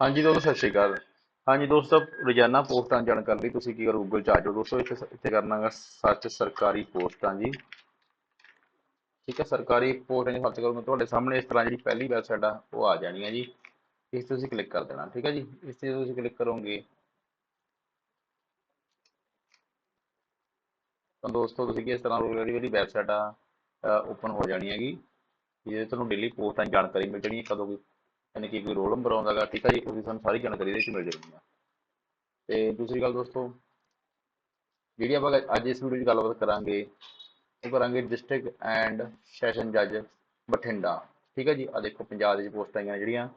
ਹਾਂਜੀ ਦੋਸਤੋ, ਸਤਿ ਸ਼੍ਰੀ ਅਕਾਲ। ਹਾਂਜੀ ਦੋਸਤੋ, ਰੋਜ਼ਾਨਾ ਪੋਸਟਾਂ ਜਾਣਕਾਰੀ ਤੁਸੀਂ ਕੀ ਕਰੋ ਗੂਗਲ 'ਚ ਆ ਜਾਓ ਦੋਸਤੋ ਇੱਥੇ ਇੱਥੇ ਕਰਨਾਗਾ ਸਰਚ ਸਰਕਾਰੀ ਪੋਸਟਾਂ ਜੀ। ਠੀਕ ਹੈ, ਸਰਕਾਰੀ ਪੋਸਟਾਂ ਦੀ ਸਰਚ ਕਰੋਗੇ ਤੁਹਾਡੇ ਸਾਹਮਣੇ, ਇਸ ਤਰ੍ਹਾਂ ਜਿਹੜੀ ਪਹਿਲੀ ਵੈਬਸਾਈਟ ਆ, ਉਹ ਆ ਜਾਣੀ ਹੈ ਜੀ। ਇਸ ਤੇ ਤੁਸੀਂ ਕਲਿੱਕ ਕਰ ਦੇਣਾ, ਠੀਕ ਹੈ ਜੀ? ਇਸ ਤੇ ਤੁਸੀਂ ਕਲਿੱਕ ਕਰੋਗੇ। ਤਾਂ ਦੋਸਤੋ, ਤੁਸੀਂ ਇਸ ਤਰ੍ਹਾਂ ਜਿਹੜੀ ਜਿਹੜੀ ਵੈਬਸਾਈਟ ਆ ਓਪਨ ਹੋ ਜਾਣੀ ਹੈਗੀ। ਜਿਹਦੇ ਤੁਹਾਨੂੰ ਡੇਲੀ ਪੋਸਟਾਂ ਦੀ ਜਾਣਕਾਰੀ ਮਿਲ ਜਾਣੀ ਹੈ, ਕਦੋਂ ਵੀ ਯਾਨੀ ਕਿ ਕੋਈ ਰੋਲ ਨੰਬਰ ਆਉਂਦਾ ਗਾ ਠੀਕ ਆ ਜੀ, ਉਹਦੀ ਸਾਨੂੰ ਸਾਰੀ ਜਾਣਕਾਰੀ ਇਹਦੇ ਵਿੱਚ ਮਿਲ ਜਾਣੀ ਆ। ਤੇ ਦੂਸਰੀ ਗੱਲ ਦੋਸਤੋ, ਜਿਹੜੀ ਆਪਾਂ ਅੱਜ ਇਸ ਵੀਡੀਓ 'ਚ ਗੱਲਬਾਤ ਕਰਾਂਗੇ, ਉਹ ਕਰਾਂਗੇ ਡਿਸਟ੍ਰਿਕਟ ਐਂਡ ਸੈਸ਼ਨ ਜੱਜ ਬਠਿੰਡਾ। ਠੀਕ ਹੈ ਜੀ ਆ ਦੇਖੋ ਪੰਜਾਬ ਦੇ ਵਿੱਚ ਪੋਸਟਾਂ ਆਈਆਂ ਜਿਹੜੀਆਂ।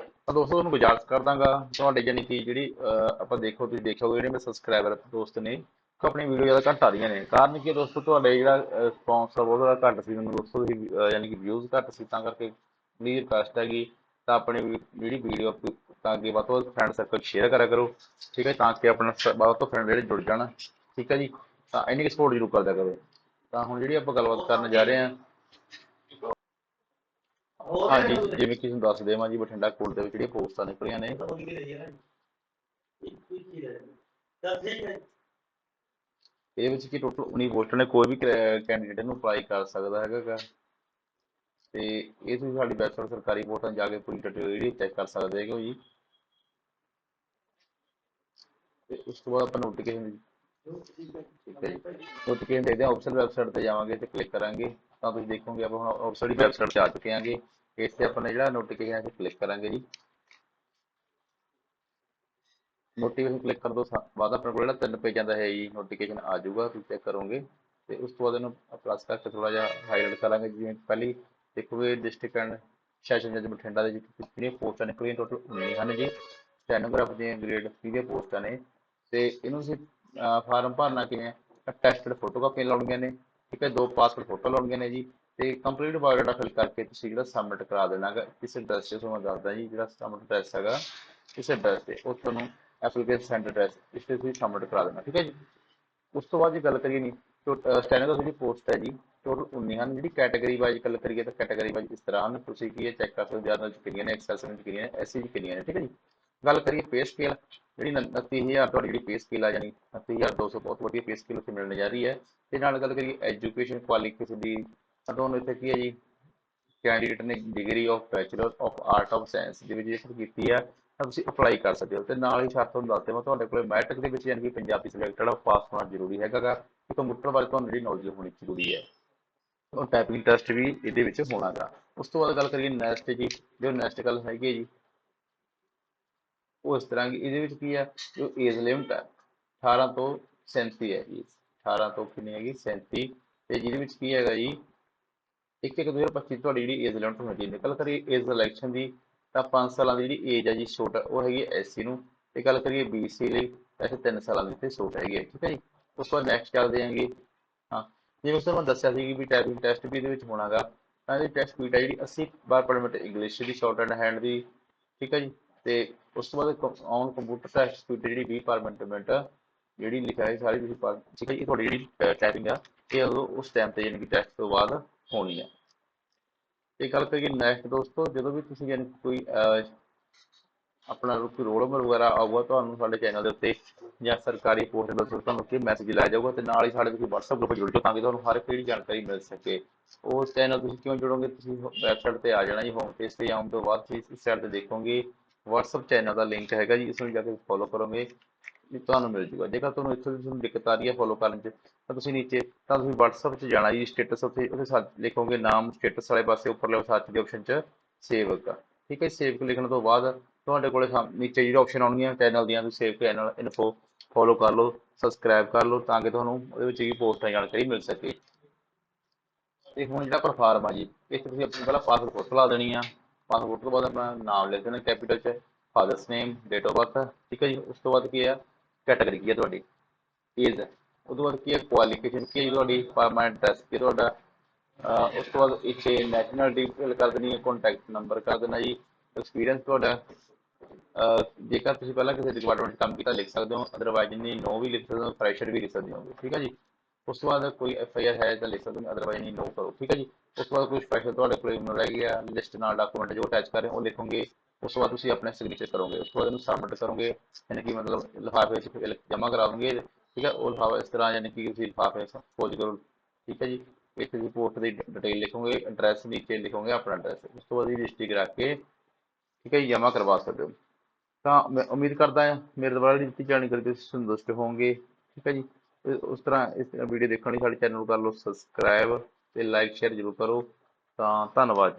ਤਾਂ ਦੋਸਤੋ, ਤੁਹਾਨੂੰ ਗੁਜ਼ਾਰਿਸ਼ ਕਰ ਦਾਂਗਾ ਤੁਹਾਡੇ ਜਾਨੀ ਕਿ ਜਿਹੜੀ ਆਪਾਂ ਦੇਖੋ, ਤੁਸੀਂ ਦੇਖੋਗੇ ਜਿਹੜੇ ਮੇਰੇ ਸਬਸਕ੍ਰਾਈਬਰ ਦੋਸਤ ਨੇ ਕਿ ਆਪਣੀ ਵੀਡੀਓ ਜ਼ਿਆਦਾ ਘੱਟ ਆ ਰਹੀਆਂ ਨੇ। ਕਾਰਨ ਕੀ ਦੋਸਤੋ, ਤੁਹਾਡੇ ਜਿਹੜਾ ਰਿਸਪੌਂਸ ਆ ਬਹੁਤ ਜ਼ਿਆਦਾ ਘੱਟ ਸੀ ਮੈਨੂੰ ਦੋਸਤੋ, ਤੁਸੀਂ ਯਾਨੀ ਕਿ ਵਿਊਜ਼ ਘੱਟ ਸੀ, ਤਾਂ ਕਰਕੇ ਮੇਰੀ ਰਿਕਵੈਸਟ ਹੈਗੀ ਤਾਂ ਆਪਣੇ ਜਿਹੜੀ ਵੀਡੀਓ ਤਾਂ ਅੱਗੇ ਵੱਧ ਤੋਂ ਫਰੈਂਡ ਸਰਕਲ ਸ਼ੇਅਰ ਕਰਿਆ ਕਰੋ, ਠੀਕ ਹੈ? ਤਾਂ ਕਿ ਆਪਣਾ ਵੱਧ ਤੋਂ ਫਰੈਂਡ ਜਿਹੜੇ ਜੁੜ ਜਾਣ, ਠੀਕ ਹੈ ਜੀ? ਤਾਂ ਇੰਨੀ ਸਪੋਰਟ ਜ਼ਰੂਰ ਕਰਦਿਆ ਕਰੋ। ਤਾਂ ਹੁਣ ਜਿਹੜੀ ਆਪਾਂ ਗੱਲਬਾਤ ਕਰਨ ਜਾ ਰਹੇ ਹਾਂ, ਹਾਂਜੀ, ਜਿਵੇਂ ਕਿ ਤੁਹਾਨੂੰ ਦੱਸ ਦੇਵਾਂ ਜੀ, ਬਠਿੰਡਾ ਕੋਲ ਦੇ ਵਿੱਚ ਜਿਹੜੀਆਂ ਪੋਸਟਾਂ ਨਿਕਲੀਆਂ ਨੇ। ਇਹਦੇ ਵਿੱਚ ਕੀ ਟੋਟਲ 19 ਪੋਸਟਾਂ ਨੇ, ਕੋਈ ਵੀ ਕੈਂਡੀਡੇਟ ਨੂੰ ਅਪਲਾਈ ਕਰ ਸਕਦਾ ਹੈਗਾ ਤੇ ਇਹ ਤੁਸੀਂ ਸਾਡੀ ਵੈਬਸਾਈਟ ਸਰਕਾਰੀ ਪੋਰਟਲ ਜਾ ਕੇ ਪੂਰੀ ਡਿਟੇਲ ਜਿਹੜੀ ਚੈੱਕ ਕਰ ਸਕਦੇ ਹੋ ਜੀ। ਤੇ ਉਸ ਤੋਂ ਬਾਅਦ ਆਪਾਂ ਨੋਟੀਫਿਕੇਸ਼ਨ ਠੀਕ ਹੈ ਜੀ। ਨੋਟੀਫਿਕੇਸ਼ਨ ਦੇਖਦੇ ਹਾਂ ਆਫੀਸ਼ੀਅਲ ਵੈਬਸਾਈਟ ਤੇ ਜਾਵਾਂਗੇ ਤੇ ਕਲਿੱਕ ਕਰਾਂਗੇ। ਤਾਂ ਤੁਸੀਂ ਦੇਖੋਗੇ ਆਪਾਂ ਹੁਣ ਆਫੀਸ਼ੀਅਲ ਵੈਬਸਾਈਟ ਤੇ ਆ ਚੁੱਕੇ ਆਂਗੇ ਇਸ ਤੇ ਆਪਾਂ ਜਿਹੜਾ ਨੋਟੀਫਿਕੇਸ਼ਨ ਤੇ ਕਲਿੱਕ ਕਰਾਂਗੇ ਜੀ। ਨੋਟੀਫਿਕੇਸ਼ਨ ਕਲਿੱਕ ਕਰਨ ਤੋਂ ਬਾਅਦ ਆਪਣੇ ਕੋਲ ਜਿਹੜਾ ਤਿੰਨ ਪੇਜਾਂ ਦਾ ਹੈ ਜੀ ਨੋਟੀਫਿਕੇਸ਼ਨ ਆ ਜਾਊਗਾ, ਤੁਸੀਂ ਚੈੱਕ ਕਰੋਗੇ। ਤੇ ਉਸ ਤੋਂ ਬਾਅਦ ਇਹਨੂੰ ਪਲੱਸ ਕਰਕੇ ਥੋੜਾ ਜਿਹਾ ਹਾਈਲਾਈਟ ਕਰਾਂਗੇ, ਜਿਵੇਂ ਪਹਿਲੀ ਦੇਖੋਗੇ ਡਿਸਟ੍ਰਿਕਟ ਐਂਡ ਸੈਸ਼ਨ ਜੱਜ ਬਠਿੰਡਾ ਦੇ ਜਿਹੜੀਆਂ ਪੋਸਟਾਂ ਨਿਕਲੀਆਂ ਟੋਟਲ 19 ਹਨ ਜੀ। ਸਟੈਨੋਗ੍ਰਾਫਰ ਦੀਆਂ ਗ੍ਰੇਡ 3 ਦੀਆਂ ਪੋਸਟਾਂ ਨੇ। ਤੇ ਇਹਨੂੰ ਤੁਸੀਂ ਫਾਰਮ ਭਰਨਾ ਕਿਵੇਂ ਟੈਸਟਡ ਫੋਟੋਕਾਪੀ ਲਾਉਣੀਆਂ ਨੇ, ਠੀਕ ਹੈ? ਦੋ ਪਾਸਪੋਰਟ ਫੋਟੋ ਲਾਉਣੀਆਂ ਨੇ ਜੀ। ਤੇ ਕੰਪਲੀਟ ਬਾਇਓਡਾਟਾ ਫਿਲ ਕਰਕੇ ਤੁਸੀਂ ਜਿਹੜਾ ਸਬਮਿਟ ਕਰਾ ਦੇਣਾਗਾ ਇਸ ਐਡਰੈਸ ਤੇ ਤੁਹਾਨੂੰ ਦੱਸਦਾ ਜੀ ਜਿਹੜਾ ਸਬਮਿਟ ਐਡਰੈਸ ਹੈਗਾ, ਇਸ ਐਡਰੈਸ ਤੇ ਉਹ ਤੁਹਾਨੂੰ ਐਪਲੀਕੇਸ਼ਨ ਸੈਂਟਰ ਐਡਰੈਸ ਇਸ ਤੇ ਤੁਸੀਂ ਸਬਮਿਟ ਕਰਾ ਦੇਣਾ, ਠੀਕ ਹੈ ਜੀ? ਉਸ ਤੋਂ ਬਾਅਦ ਜੇ ਗੱਲ ਕਰੀਏ ਨਹੀਂ ਸਟੈਨੋਗ੍ਰਾਫਰ ਦੀ ਪੋਸਟ ਹੈ ਜੀ। ਟੋਟਲ 19 ਹਨ ਜਿਹੜੀ ਕੈਟਾਗਰੀ ਵਾਈਜ਼ ਗੱਲ ਕਰੀਏ ਤਾਂ ਕੈਟਾਗਰੀ ਵਾਈਜ਼ ਇਸ ਤਰ੍ਹਾਂ ਹਨ, ਤੁਸੀਂ ਕੀ ਇਹ ਚੈੱਕ ਕਰ ਸਕਦੇ ਹੋ ਜਨਰਲ ਚ ਕਿੰਨੀਆਂ ਨੇ ਐਕਸੈਸ ਚ ਕਿੰਨੀਆਂ ਨੇ ਐਸਸੀ ਚ ਕਿੰਨੀਆਂ ਨੇ, ਠੀਕ ਹੈ ਜੀ। ਗੱਲ ਕਰੀਏ ਪੇ ਸਕੇਲ ਜਿਹੜੀ 29000 ਤੁਹਾਡੀ ਜਿਹੜੀ ਪੇ ਸਕੇਲ ਆ ਜਾਨੀ 29200 ਬਹੁਤ ਵਧੀਆ ਪੇ ਸਕੇਲ ਉੱਥੇ ਮਿਲਣ ਜਾ ਰਹੀ ਹੈ। ਤੇ ਨਾਲ ਗੱਲ ਕਰੀਏ ਐਜੂਕੇਸ਼ਨ ਕੁਆਲੀਫਿਕੇਸ਼ਨ ਦੀ ਤੁਹਾਨੂੰ ਇੱਥੇ ਕੀ ਹੈ ਜੀ ਕੈਂਡੀਡੇਟ ਨੇ degree of bachelor of art of science the register ਕੀਤੀ ਹੈ ਤੁਸੀਂ ਅਪਲਾਈ ਕਰ ਸਕਦੇ ਹੋ। ਤੇ ਨਾਲ ਹੀ ਸ਼ਰਤ ਤੁਹਾਨੂੰ ਦੱਸ ਦੇਵਾਂ ਤੁਹਾਡੇ ਕੋਲੇ ਮੈਟ੍ਰਿਕ ਦੇ ਵਿੱਚ ਯਾਨੀ ਕਿ ਪੰਜਾਬੀ ਸਿਲੈਕਟਡ ਆ ਪਾਸ ਹੋਣਾ ਜ਼ਰੂਰੀ ਹੈਗਾ ਕਿ ਕੰਪਿਊਟਰ ਬਾਰੇ ਤੁਹਾਨੂੰ ਜਿਹੜੀ ਨੌਲੇਜ ਹੋਣੀ ਜ਼ਰੂਰੀ ਹੈ। ਉਹ ਟਾਈਪਿੰਗ ਟੈਸਟ ਵੀ ਇਹਦੇ ਵਿੱਚ ਹੋਣਾਗਾ। ਉਸ ਤੋਂ ਬਾਅਦ ਗੱਲ ਕਰੀਏ ਨੈਕਸਟ ਜੀ, ਜੋ ਨੈਕਸਟ ਗੱਲ ਹੈਗੀ ਜੀ, ਉਹ ਤਰ੍ਹਾਂ ਇਹਦੇ ਵਿੱਚ ਕੀ ਹੈ, ਜੋ ਏਜ ਲਿਮਟ ਹੈ 18 ਤੋਂ 37 ਹੈ ਜੀ। 18 ਤੋਂ ਕਿੰਨੀ ਹੈਗੀ? 37 ਤੇ ਜਿਹਦੇ ਵਿੱਚ ਕੀ ਹੈਗਾ ਜੀ 1 1 2025 ਤੁਹਾਡੀ ਜਿਹੜੀ ਏਜ ਲਿਮਟ ਹੋਣੀ ਚਾਹੀਦੀ ਗੱਲ ਕਰੀਏ ਏਜ ਸਿਲੈਕਸ਼ਨ ਦੀ ਤਾਂ 5 ਸਾਲਾਂ ਦੀ ਜਿਹੜੀ ਏਜ ਹੈ ਜੀ ਛੋਟ, ਉਹ ਹੈਗੀ ਐਸਸੀ ਨੂੰ। ਤੇ ਗੱਲ ਕਰੀਏ ਬੀਸੀ ਲਈ ਐਸੇ 3 ਸਾਲਾਂ ਦੀ ਤੇ ਛੋਟ ਹੈਗੀ ਹੈ ਠੀਕ ਹੈ ਜੀ। ਉਸ ਤੋਂ ਬਾਅਦ ਨੈਕਸਟ ਚੱਲਦੇ ਆਂਗੇ ਹਾਂ। ਜਿਵੇਂ ਉਸ ਤੋਂ ਮੈਂ ਦੱਸਿਆ ਸੀ ਵੀ ਟਾਈਪਿੰਗ ਟੈਸਟ ਵੀ ਇਹਦੇ ਵਿੱਚ ਹੋਣਾਗਾ ਤਾਂ ਇਹਦੀ ਟੈਸਟ ਸਪੀਡ ਹੈ ਜਿਹੜੀ 80 ਬਾਰ ਪਰ ਮਿੰਟ ਇੰਗਲਿਸ਼ ਦੀ ਸ਼ਾਰਟ ਐਂਡ ਹੈਂਡ ਦੀ, ਠੀਕ ਹੈ ਜੀ। ਤੇ ਉਸ ਤੋਂ ਬਾਅਦ ਔਨ ਕੰਪਿਊਟਰ ਟੈਸਟ ਸਪੀਡ ਜਿਹੜੀ 20 ਪਰ ਮਿੰਟ ਮਿੰਟ, ਜਿਹੜੀ ਲਿਖਿਆ ਹੈ ਸਾਰੀ ਤੁਸੀਂ ਪਾ ਠੀਕ ਹੈ ਜੀ ਤੁਹਾਡੀ ਜਿਹੜੀ ਟਾਈਪਿੰਗ ਆ, ਇਹ ਉਸ ਟਾਈਮ ਤੇ ਯਾਨੀ ਕਿ ਟੈਸਟ ਤੋਂ ਬਾਅਦ ਹੋਣੀ ਹੈ ਇਹ ਗੱਲ ਕਰੀਏ ਨੈਕਸਟ ਦੋਸਤੋ, ਜਦੋਂ ਵੀ ਤੁਸੀਂ ਯਾਨੀ ਕੋਈ ਆਪਣਾ ਕੋਈ ਰੋਲ ਨੰਬਰ ਵਗੈਰਾ ਆਊਗਾ ਤੁਹਾਨੂੰ ਸਾਡੇ ਚੈਨਲ ਦੇ ਉੱਤੇ ਜਾਂ ਸਰਕਾਰੀ ਪੋਰਟਲ ਦੇ ਉੱਤੇ ਤੁਹਾਨੂੰ ਕੀ ਮੈਸੇਜ ਲਾਇਆ ਜਾਊਗਾ ਤੇ ਨਾਲ ਹੀ ਸਾਡੇ ਤੁਸੀਂ WhatsApp ਗਰੁੱਪ ਜੁੜ ਜਾਓ ਤਾਂ ਕਿ ਤੁਹਾਨੂੰ ਹਰ ਇੱਕ ਜਿਹੜੀ ਜਾਣਕਾਰੀ ਮਿਲ ਸਕੇ। ਉਸ ਚੈਨਲ ਤੁਸੀਂ ਕਿਉਂ ਜੁੜੋਗੇ? ਤੁਸੀਂ ਵੈਬਸਾਈਟ ਤੇ ਆ ਜਾਣਾ ਜੀ ਹੋਮ ਪੇਜ ਤੇ ਆਉਣ ਤੋਂ ਬਾਅਦ ਤੁਸੀਂ ਇਸ ਸਾਈਡ ਤੇ ਦੇਖੋਗੇ। WhatsApp ਚੈਨਲ ਦਾ ਲਿੰਕ ਹੈਗਾ ਜੀ, ਇਸ ਨੂੰ ਜਾ ਕੇ ਫੋਲੋ ਕਰੋਗੇ। ਤੁਹਾਨੂੰ ਮਿਲ ਜੂਗਾ। ਜੇਕਰ ਤੁਹਾਨੂੰ ਇੱਥੇ ਤੁਹਾਨੂੰ ਦਿੱਕਤ ਆ ਰਹੀ ਹੈ ਫੋਲੋ ਕਰਨ 'ਚ, ਤਾਂ ਤੁਸੀਂ ਨੀਚੇ, ਤਾਂ ਤੁਸੀਂ WhatsApp 'ਚ ਜਾਣਾ ਜੀ ਸਟੇਟਸ ਉੱਥੇ ਉੱਥੇ ਲਿਖੋਗੇ ਨਾਮ ਸਟੇਟਸ ਵਾਲੇ ਪਾਸੇ ਉੱਪਰਲੇ ਸਰਚ ਦੇ ਆਪਸ਼ਨ 'ਚ ਸੇਵ ਕਰ ਠੀਕ ਹੈ ਸੇਵ ਲਿਖਣ ਤੋਂ ਬਾਅਦ ਤੁਹਾਡੇ ਕੋਲੇ ਨੀਚੇ ਜਿਹੜੀ ਆਪਸ਼ਨ ਆਉਣਗੀਆਂ ਚੈਨਲ ਦੀਆਂ, ਤੁਸੀਂ ਸੇਵ ਚੈਨਲ ਇਨਫੋ ਫੋਲੋ ਕਰ ਲਓ ਸਬਸਕ੍ਰਾਈਬ ਕਰ ਲਓ, ਤਾਂ ਕਿ ਤੁਹਾਨੂੰ ਉਹਦੇ ਵਿੱਚ ਵੀ ਪੋਸਟਾਂ ਜਾਣਕਾਰੀ ਮਿਲ ਸਕੇ। ਤੇ ਹੁਣ ਜਿਹੜਾ ਆਪਣਾ ਫਾਰਮ ਆ ਜੀ, ਇੱਥੇ ਤੁਸੀਂ ਆਪਣੀ ਪਹਿਲਾਂ ਪਾਸਵਰਡ ਲਾ ਦੇਣੀ ਆ। ਪਾਸਪੋਰਟ ਤੋਂ ਬਾਅਦ ਆਪਣਾ ਨਾਮ ਲਿਖ ਦੇਣਾ ਕੈਪੀਟਲ 'ਚ father's name date of birth ਠੀਕ ਹੈ ਜੀ, ਉਸ ਤੋਂ ਬਾਅਦ ਕੀ ਆ? ਕੈਟਾਗਰੀ ਕੀ ਹੈ ਤੁਹਾਡੀ? ਏਜ ਉਸ ਬਾਅਦ ਕੀ ਹੈ ਕੁਆਲੀਫਿਕੇਸ਼ਨ ਕੀ ਹੈ ਤੁਹਾਡੀ? ਪਰਮਾਨੈਂਟ ਐਡਰੈਸ ਕੀ ਤੁਹਾਡਾ? ਉਸ ਤੋਂ ਬਾਅਦ ਇੱਥੇ ਨੈਸ਼ਨਲ ਫਿਲ ਕਰ ਦੇਣੀ ਹੈ ਕੰਟੈਕਟ ਨੰਬਰ ਕਰ ਦੇਣਾ ਜੀ। ਐਕਸਪੀਰੀਅੰਸ ਤੁਹਾਡਾ। ਜੇਕਰ ਤੁਸੀਂ ਪਹਿਲਾਂ ਕਿਸੇ ਡਿਪਾਰਟਮੈਂਟ ਕੰਮ ਕੀਤਾ, ਲਿਖ ਸਕਦੇ ਹੋ। ਅਦਰਵਾਈਜ਼ ਨਹੀਂ ਨੋ ਵੀ ਲਿਖ ਸਕਦੇ ਹੋ ਫਰੈਸ਼ਰ ਵੀ ਲਿਖ ਸਕਦੇ ਹੋ ਠੀਕ ਹੈ ਜੀ? ਉਸ ਤੋਂ ਬਾਅਦ ਕੋਈ ਐਫ ਆਈ ਆਰ ਹੈ ਤਾਂ ਲਿਖ ਸਕਦੇ ਹੋ ਅਦਰਵਾਈਜ਼ ਨਹੀਂ ਨੋ ਕਰੋ। ਠੀਕ ਹੈ ਜੀ? ਉਸ ਤੋਂ ਬਾਅਦ ਕੋਈ ਸਪੈਸ਼ਲ ਤੁਹਾਡੇ ਕੋਲ ਰਹਿ ਗਿਆ। ਲਿਸਟ ਨਾਲ ਡਾਕੂਮੈਂਟ ਜੋ ਅਟੈਚ ਕਰ ਰਹੇ ਹੋ, ਉਹ ਲਿਖੋਗੇ। ਉਸ ਤੋਂ ਬਾਅਦ ਤੁਸੀਂ ਆਪਣੇ ਸਿਗਨੇਚਰ ਕਰੋਗੇ, ਉਸ ਤੋਂ ਬਾਅਦ ਇਹਨੂੰ ਸਬਮਿਟ ਕਰੋਗੇ, ਯਾਨੀ ਕਿ ਮਤਲਬ ਲਿਫਾਫੇ 'ਚ ਜਮ੍ਹਾਂ ਕਰਾਓਗੇ, ਠੀਕ ਹੈ, ਉਹ ਲਿਫਾਫਾ ਇਸ ਤਰ੍ਹਾਂ ਯਾਨੀ ਕਿ ਤੁਸੀਂ ਲਿਫਾਫੇ ਖੋਜ ਕਰੋ, ਠੀਕ ਹੈ ਜੀ ਇੱਥੇ ਰਿਪੋਰਟ ਦੀ ਡਿਟੇਲ ਲਿਖੋਗੇ ਐਡਰੈਸ ਨੀਚੇ ਲਿਖੋਗੇ ਆਪਣਾ ਐਡਰੈਸ ਉਸ ਤੋਂ ਬਾਅਦ ਇਹ ਰਜਿਸਟਰੀ ਕਰਾ ਕੇ, ਠੀਕ ਹੈ ਜੀ, ਜਮ੍ਹਾਂ ਕਰਵਾ ਸਕਦੇ ਹੋ। ਤਾਂ ਮੈਂ ਉਮੀਦ ਕਰਦਾ ਹਾਂ, ਮੇਰੇ ਦੁਆਰਾ ਦਿੱਤੀ ਜਾਣਕਾਰੀ ਤੁਸੀਂ ਸੰਤੁਸ਼ਟ ਹੋਵੋਗੇ, ਠੀਕ ਹੈ ਜੀ ਉਸ ਤਰ੍ਹਾਂ ਇਸ ਵੀਡੀਓ ਦੇਖਣ ਲਈ ਸਾਡੇ ਚੈਨਲ ਨੂੰ ਕਰ ਲਓ ਸਬਸਕ੍ਰਾਈਬ ਤੇ ਲਾਈਕ ਸ਼ੇਅਰ ਜ਼ਰੂਰ ਕਰੋ, ਤਾਂ ਧੰਨਵਾਦ ਜੀ।